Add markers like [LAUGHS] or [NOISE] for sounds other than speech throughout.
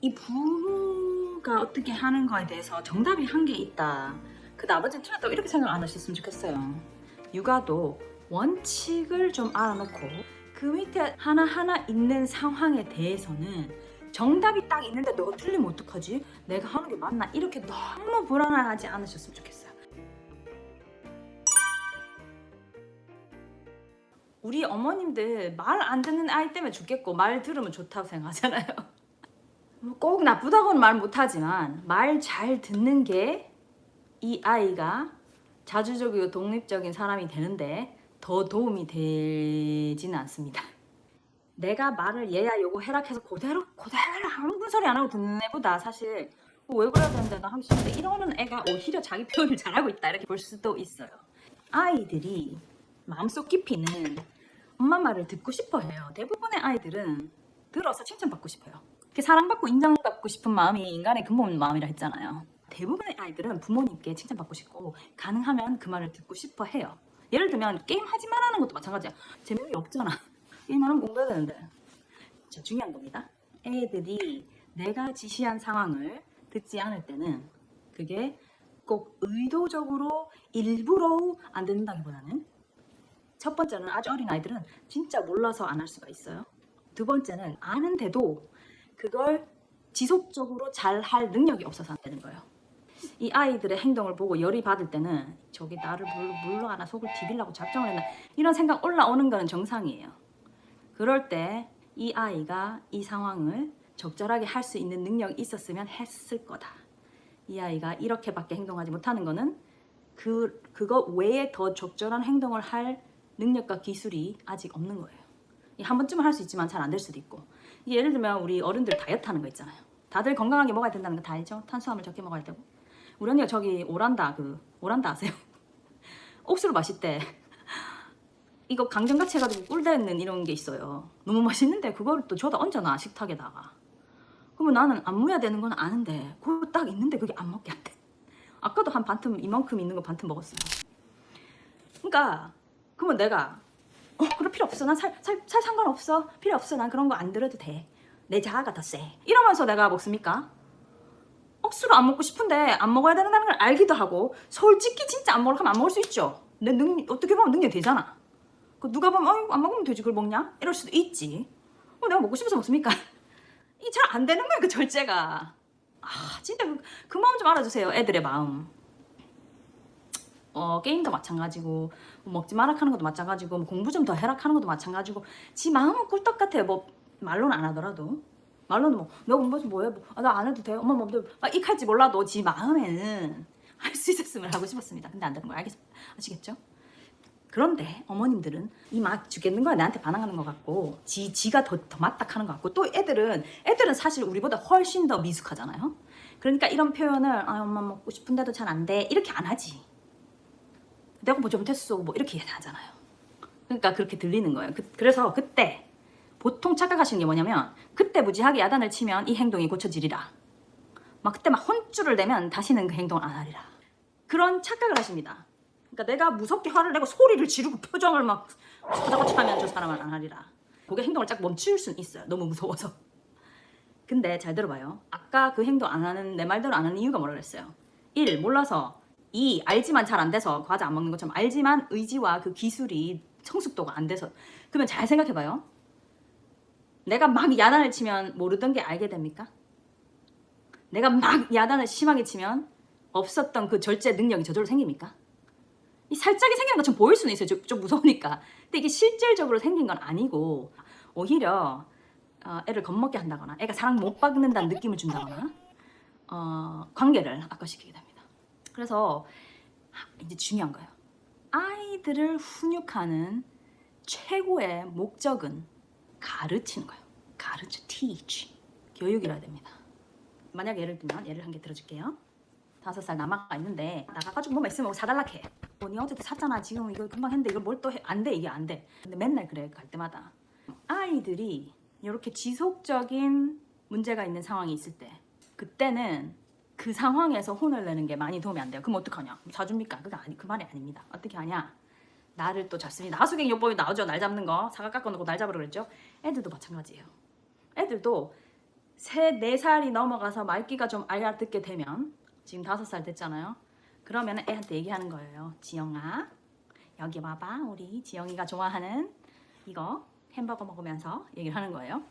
이 부모가 어떻게 하는 거에 대해서 정답이 한개 있다. 그 나머지는 틀렸다고 이렇게 생각 안 하셨으면 좋겠어요. 육아도 원칙을 좀 알아놓고 그 밑에 하나하나 있는 상황에 대해서는 정답이 딱 있는데 너가 틀리면 어떡하지? 내가 하는 게 맞나? 이렇게 너무 불안해하지 않으셨으면 좋겠어요. 우리 어머님들 말 안 듣는 아이 때문에 죽겠고 말 들으면 좋다고 생각하잖아요. 뭐꼭 나쁘다고는 말 못하지만 말 잘 듣는 게 이 아이가 자주적이고 독립적인 사람이 되는데 더 도움이 되지는 않습니다. 내가 말을 얘야 요거 해라 해서 그대로 그대로 아무 소리 안 하고 듣는 애보다 사실 뭐왜 그래야 되는데 나 하기 싫은데 이러는 애가 오히려 자기 표현을 잘하고 있다 이렇게 볼 수도 있어요. 아이들이 마음속 깊이는 엄마 말을 듣고 싶어 해요. 대부분의 아이들은 들어서 칭찬받고 싶어요. 사랑받고 인정받고 싶은 마음이 인간의 근본 마음이라 했잖아요. 대부분의 아이들은 부모님께 칭찬받고 싶고 가능하면 그 말을 듣고 싶어 해요. 예를 들면 게임 하지 말라는 것도 마찬가지야. 재미가 없잖아. [LAUGHS] 게임하면 공부해야 되는데. 자 중요한 겁니다. 애들이 내가 지시한 상황을 듣지 않을 때는 그게 꼭 의도적으로 일부러 안 듣는다기보다는 첫 번째는 아주 어린 아이들은 진짜 몰라서 안 할 수가 있어요. 두 번째는 아는데도 그걸 지속적으로 잘 할 능력이 없어서 안 되는 거예요. 이 아이들의 행동을 보고 열이 받을 때는 저기 나를 물러, 물러가나 속을 디비려고 작정을 했나 이런 생각 올라오는 거는 정상이에요. 그럴 때 이 아이가 이 상황을 적절하게 할 수 있는 능력이 있었으면 했을 거다. 이 아이가 이렇게밖에 행동하지 못하는 거는 그 그거 외에 더 적절한 행동을 할 능력과 기술이 아직 없는 거예요. 이한 번쯤은 할 수 있지만 잘 안 될 수도 있고. 예를 들면 우리 어른들 다이어트 하는 거 있잖아요. 다들 건강하게 먹어야 된다는 거 다 알죠? 탄수화물 적게 먹어야 되고. 우리 언니가 저기 오란다 그 오란다 아세요? [LAUGHS] 옥수로 때 [LAUGHS] 이거 강정같이 해가지고 꿀대는 이런 게 있어요. 너무 맛있는데 그거를 또 줘다 얹어놔 식탁에다가. 그러면 나는 안 먹어야 되는 건 아는데 그거 딱 있는데 그게 안 먹게 안 돼. 아까도 한 반틈 이만큼 있는 거 반틈 먹었어요. 그러니까 그러면 내가 어 그럴 필요 없어. 난 살 살 살 상관없어. 필요 없어. 난 그런 거 안 들어도 돼 내 자아가 더 세 이러면서 내가 먹습니까? 억수로 안 먹고 싶은데 안 먹어야 된다는 걸 알기도 하고 솔직히 진짜 안 먹으면 안 먹을 수 있죠. 내 능, 어떻게 보면 능력 되잖아. 그 누가 보면 어 안 먹으면 되지. 그걸 먹냐? 이럴 수도 있지. 어, 내가 먹고 싶어서 먹습니까? [LAUGHS] 이게 잘안 되는 거야 그 절제가. 아 진짜 그, 그 마음 좀 알아주세요 애들의 마음 어, 게임도 마찬가지고 뭐 먹지 마라 하는 것도 마찬가지고 뭐 공부 좀 더 해라 하는 것도 마찬가지고 지 마음은 꿀떡 같아요. 뭐 말로는 안 하더라도. 말로는 뭐 너 공부 좀 뭐해? 뭐, 아, 나 안 해도 돼. 엄마 뭐 아, 익할지 몰라도 지 마음에는 [LAUGHS] 할 수 있었으면 하고 싶었습니다. 근데 안 되는 거 알겠, 아시겠죠? 그런데 어머님들은 이 막 죽겠는 거야. 나한테 반항하는 것 같고 지 지가 더, 더 맞다 하는 것 같고 또 애들은 애들은 사실 우리보다 훨씬 더 미숙하잖아요. 그러니까 이런 표현을 아 엄마 먹고 싶은데도 잘 안 돼. 이렇게 안 하지 내가 뭐 잘못했어 뭐 이렇게 하잖아요. 그러니까 그렇게 들리는 거예요. 그, 래서 그때 보통 착각하시는 게 뭐냐면 그때 무지하게 야단을 치면 이 행동이 고쳐지리라. 막 그때 막 혼쭐을 내면 다시는 그 행동을 안 하리라. 그런 착각을 하십니다. 그러니까 내가 무섭게 화를 내고 소리를 지르고 표정을 막 저저같이 하면 저 사람은 안 하리라. 그게 행동을 쫙 멈출 수는 있어요. 너무 무서워서. 근데 잘 들어봐요. 아까 그 행동 안 하는 내 말대로 안 하는 이유가 뭐라 그랬어요? 1. 몰라서 2. 알지만 잘 안 돼서 과자 안 먹는 것처럼 알지만 의지와 그 기술이 성숙도가 안 돼서 그러면 잘 생각해봐요. 내가 막 야단을 치면 모르던 게 알게 됩니까? 내가 막 야단을 심하게 치면 없었던 그 절제 능력이 저절로 생깁니까? 이 살짝이 생기는 것처럼 보일 수는 있어요. 좀, 좀 무서우니까. 근데 이게 실질적으로 생긴 건 아니고 오히려 어, 애를 겁먹게 한다거나 애가 사랑 못 받는다는 느낌을 준다거나 어, 관계를 악화시키게 됩니다. 그래서 이제 중요한 거예요. 아이들을 훈육하는 최고의 목적은 가르치는 거예요. 가르쳐, teach. 교육이라 됩니다. 만약 예를 들면 예를 한 개 들어줄게요. 다섯 살 남아가 있는데 나가가지고 뭐만 있으면 사달라 해. 뭐니 어제 샀잖아. 지금 이거 금방 했는데 이걸 뭘 또 해? 안 돼. 이게 안 돼. 근데 맨날 그래 갈 때마다 아이들이 이렇게 지속적인 문제가 있는 상황이 있을 때 그때는 그 상황에서 혼을 내는 게 많이 도움이 안 돼요. 그럼 어떡하냐? 사줍니까? 그게 아니 그 말이 아닙니다. 어떻게 하냐? 나를 또 잡습니다. 하수경 요법이 나오죠. 날 잡는 거. 사과 깎아 놓고 날 잡으라 그랬죠. 애들도 마찬가지예요. 애들도 세, 네 살이 넘어가서 말귀가 좀 알아듣게 되면 지금 다섯 살 됐잖아요. 그러면 애한테 얘기하는 거예요. 지영아, 여기 와봐. 우리 지영이가 좋아하는 이거 햄버거 먹으면서 얘기를 하는 거예요.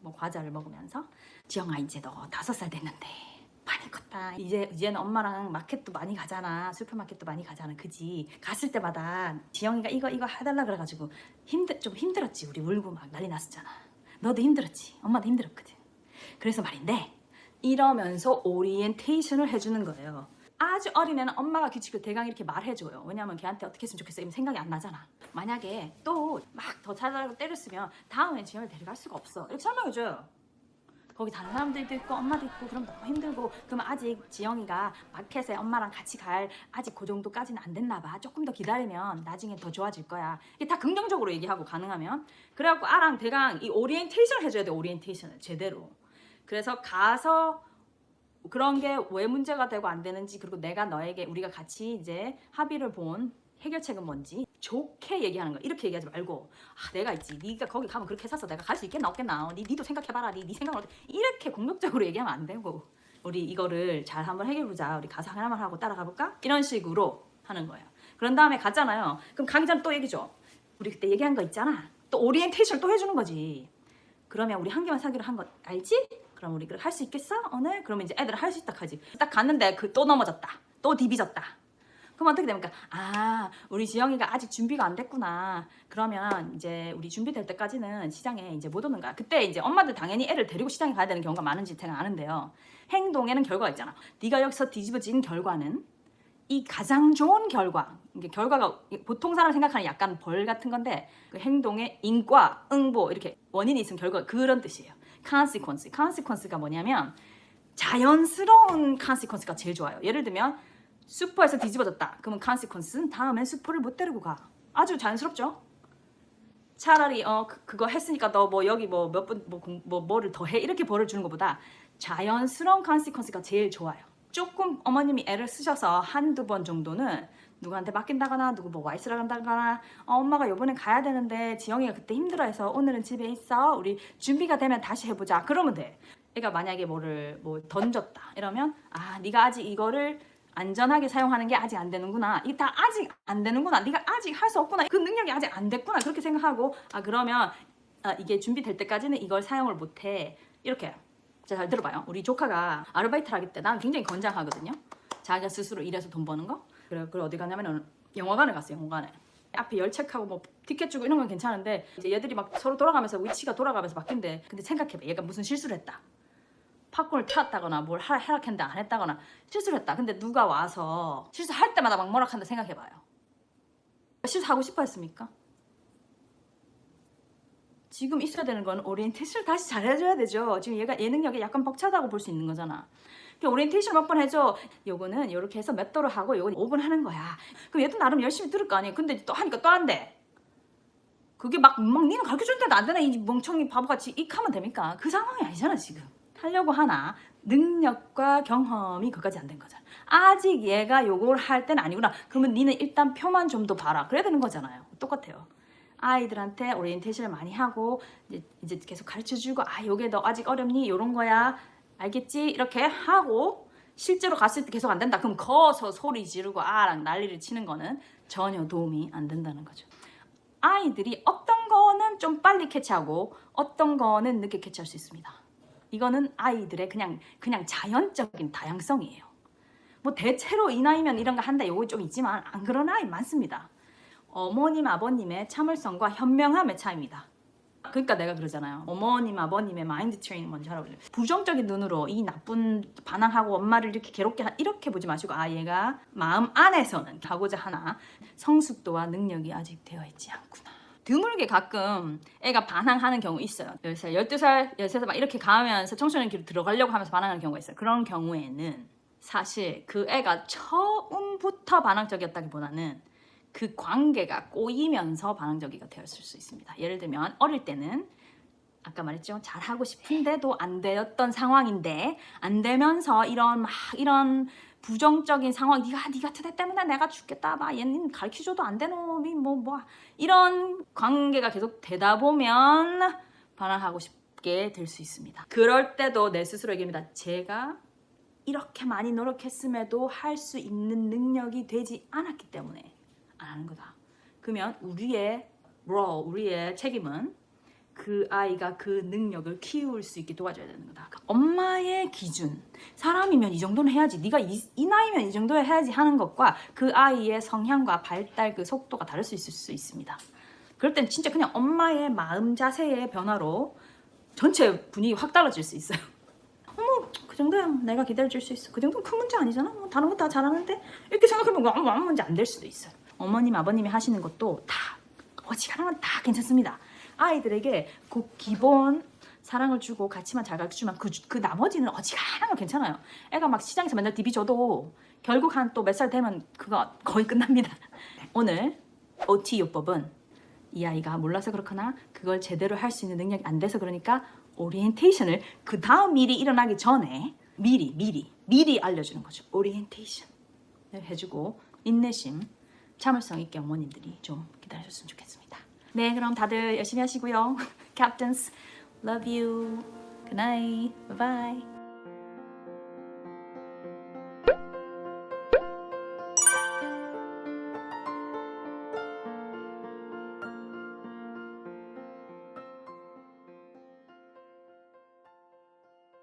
뭐 과자를 먹으면서 지영아 이제 너 다섯 살 됐는데 많이 컸다. 이제 이제는 엄마랑 마켓도 많이 가잖아. 슈퍼마켓도 많이 가잖아. 그지? 갔을 때마다 지영이가 이거 이거 해달라 그래가지고 힘들 좀 힘들었지. 우리 울고 막 난리 났었잖아. 너도 힘들었지. 엄마도 힘들었거든. 그래서 말인데 이러면서 오리엔테이션을 해주는 거예요. 아주 어린 애는 엄마가 규칙을 대강 이렇게 말해줘요. 왜냐면 걔한테 어떻게 했으면 좋겠어. 이런 생각이 안 나잖아. 만약에 또 막 더 잘하라고 때렸으면 다음에 지영을 데려갈 수가 없어. 이렇게 설명해줘요. 거기 다른 사람들도 있고 엄마도 있고 그럼 너무 힘들고 그러면 아직 지영이가 마켓에 엄마랑 같이 갈 아직 그 정도까지는 안 됐나 봐. 조금 더 기다리면 나중에 더 좋아질 거야. 이게 다 긍정적으로 얘기하고 가능하면. 그래갖고 아랑 대강 이 오리엔테이션을 해줘야 돼 오리엔테이션을 제대로. 그래서 가서 그런 게 왜 문제가 되고 안 되는지 그리고 내가 너에게 우리가 같이 이제 합의를 본 해결책은 뭔지 좋게 얘기하는 거야. 이렇게 얘기하지 말고 아, 내가 있지. 네가 거기 가면 그렇게 해서 내가 갈 수 있겠나 없겠나. 어, 네, 니도 생각해봐라. 네, 네 생각을? 이렇게 공격적으로 얘기하면 안 되고 우리 이거를 잘 한번 해결해보자. 우리 가서 하나만 하고 따라가 볼까? 이런 식으로 하는 거예요. 그런 다음에 갔잖아요. 그럼 가기 전에 또 얘기죠. 우리 그때 얘기한 거 있잖아. 또 오리엔테이션 또 해주는 거지. 그러면 우리 한 개만 사기로 한 거 알지? 그럼 우리 할 수 있겠어? 오늘? 그러면 이제 애들 할 수 있다 하지. 딱 갔는데 그 또 넘어졌다. 또 디비졌다. 그럼 어떻게 됩니까? 아, 우리 지영이가 아직 준비가 안 됐구나. 그러면 이제 우리 준비될 때까지는 시장에 이제 못 오는 거야. 그때 이제 엄마들 당연히 애를 데리고 시장에 가야 되는 경우가 많은지 제가 아는데요. 행동에는 결과가 있잖아. 네가 여기서 뒤집어진 결과는 이 가장 좋은 결과. 이게 결과가 보통 사람 생각하는 약간 벌 같은 건데 그 행동의 인과, 응보 이렇게 원인이 있으면 결과 그런 뜻이에요. consequence. consequence가 뭐냐면 자연스러운 consequence가 제일 좋아요. 예를 들면 슈퍼에서 뒤집어졌다. 그러면 consequence는 다음엔 슈퍼를 못 데리고 가. 아주 자연스럽죠? 차라리 어 그, 그거 했으니까 너 뭐 여기 뭐 몇 분뭐 뭐 뭐를 더 해 이렇게 벌을 주는 것보다 자연스러운 consequence가 제일 좋아요. 조금 어머님이 애를 쓰셔서 한두 번 정도는 누구한테 맡긴다거나 누구 뭐 와이스라 간다거나 어, 엄마가 요번에 가야 되는데 지영이가 그때 힘들어해서 오늘은 집에 있어 우리 준비가 되면 다시 해보자 그러면 돼 애가 만약에 뭐를 뭐 던졌다 이러면 아 네가 아직 이거를 안전하게 사용하는 게 아직 안 되는구나 이게 다 아직 안 되는구나 네가 아직 할 수 없구나 그 능력이 아직 안 됐구나 그렇게 생각하고 아 그러면 아, 이게 준비될 때까지는 이걸 사용을 못해 이렇게 자, 잘 들어봐요. 우리 조카가 아르바이트를 하기 때 나는 굉장히 건장하거든요. 자기가 스스로 일해서 돈 버는 거. 그래, 그래 어디 갔냐면 영화관에 갔어요. 영화관에. 앞에 열 체크하고 뭐 티켓 주고 이런 건 괜찮은데 이제 얘들이 막 서로 돌아가면서 위치가 돌아가면서 바뀐대. 근데 생각해봐. 얘가 무슨 실수를 했다. 팝콘을 탔다거나 뭘 하- 하락했는데 안 했다거나 실수를 했다. 근데 누가 와서 실수할 때마다 막 뭐라 한다 생각해봐요. 실수하고 싶어 했습니까? 지금 있어야 되는 건 오리엔테이션을 다시 잘해줘야 되죠. 지금 얘가 예능력이 약간 벅차다고 볼 수 있는 거잖아. 그 오리엔테이션 몇 번 해줘. 요거는 이렇게 해서 몇 도로 하고 요건 5분 하는 거야. 그럼 얘도 나름 열심히 들을 거 아니에요. 근데 또 하니까 또 안 돼. 그게 막, 막 니는 가르쳐 줬는데도 안 되나 이 멍청이 바보같이 익 하면 됩니까? 그 상황이 아니잖아 지금. 하려고 하나 능력과 경험이 그까지 안 된 거잖아. 아직 얘가 요걸 할 때는 아니구나. 그러면 니는 일단 표만 좀 더 봐라. 그래야 되는 거잖아요. 똑같아요. 아이들한테 오리엔테이션을 많이 하고 이제, 이제 계속 가르쳐 주고 아 요게 너 아직 어렵니 요런 거야 알겠지 이렇게 하고 실제로 갔을 때 계속 안 된다 그럼 거서 소리 지르고 아랑 난리를 치는 거는 전혀 도움이 안 된다는 거죠 아이들이 어떤 거는 좀 빨리 캐치하고 어떤 거는 늦게 캐치할 수 있습니다 이거는 아이들의 그냥 그냥 자연적인 다양성이에요 뭐 대체로 이 나이면 이런 거 한다 요거 좀 있지만 안 그런 아이 많습니다 어머님 아버님의 참을성과 현명함의 차이입니다. 그러니까 내가 그러잖아요. 어머님 아버님의 마인드 트레이닝 먼저 하라고 그래요. 부정적인 눈으로 이 나쁜 반항하고 엄마를 이렇게 괴롭게 하- 이렇게 보지 마시고 아 얘가 마음 안에서는 하고자 하나 성숙도와 능력이 아직 되어 있지 않구나. 드물게 가끔 애가 반항하는 경우 있어요. 10살, 12살, 13살 막 이렇게 가면서 청소년기로 들어가려고 하면서 반항하는 경우가 있어요. 그런 경우에는 사실 그 애가 처음부터 반항적이었다기보다는 그 관계가 꼬이면서 반항적이가 되었을 수 있습니다. 예를 들면 어릴 때는 아까 말했죠 잘하고 싶은데도 안 되었던 상황인데 안 되면서 이런 막 이런 부정적인 상황 네가 네 같은 애 때문에 내가 죽겠다 막 얘는 가르쳐줘도 안 되는 놈이 뭐 뭐 이런 관계가 계속 되다 보면 반항하고 싶 없게 될 수 있습니다. 그럴 때도 내 스스로 얘기합니다. 제가 이렇게 많이 노력했음에도 할 수 있는 능력이 되지 않았기 때문에 안 하는 거다. 그러면 우리의 role, 우리의 책임은 그 아이가 그 능력을 키울 수 있게 도와줘야 되는 거다. 엄마의 기준, 사람이면 이 정도는 해야지. 네가 이, 이 나이면 이 정도 해야지 하는 것과 그 아이의 성향과 발달 그 속도가 다를 수 있을 수 있습니다. 그럴 땐 진짜 그냥 엄마의 마음 자세의 변화로 전체 분위기 확 달라질 수 있어요. [LAUGHS] 어머 그 정도야 내가 기다려줄 수 있어. 그 정도는 큰 문제 아니잖아. 뭐 다른 거 다 잘하는데 이렇게 생각하면 아무 아무 문제 안 될 수도 있어요. 어머님 아버님이 하시는 것도 다 어지간하면 다 괜찮습니다. 아이들에게 그 기본 사랑을 주고 가치만 잘 가르쳐주면 그, 그 나머지는 어지간하면 괜찮아요. 애가 막 시장에서 맨날 디비 줘도 결국 한 또 몇 살 되면 그거 거의 끝납니다. 오늘 OT 요법은 이 아이가 몰라서 그렇거나 그걸 제대로 할 수 있는 능력이 안 돼서 그러니까 오리엔테이션을 그 다음 일이 일어나기 전에 미리 미리 미리 알려주는 거죠. 오리엔테이션을 해주고 인내심, 참을성 있게 어머님들이 좀 기다려줬으면 좋겠습니다. 네, 그럼 다들 열심히 하시고요. Captains, love you. Good night. Bye bye.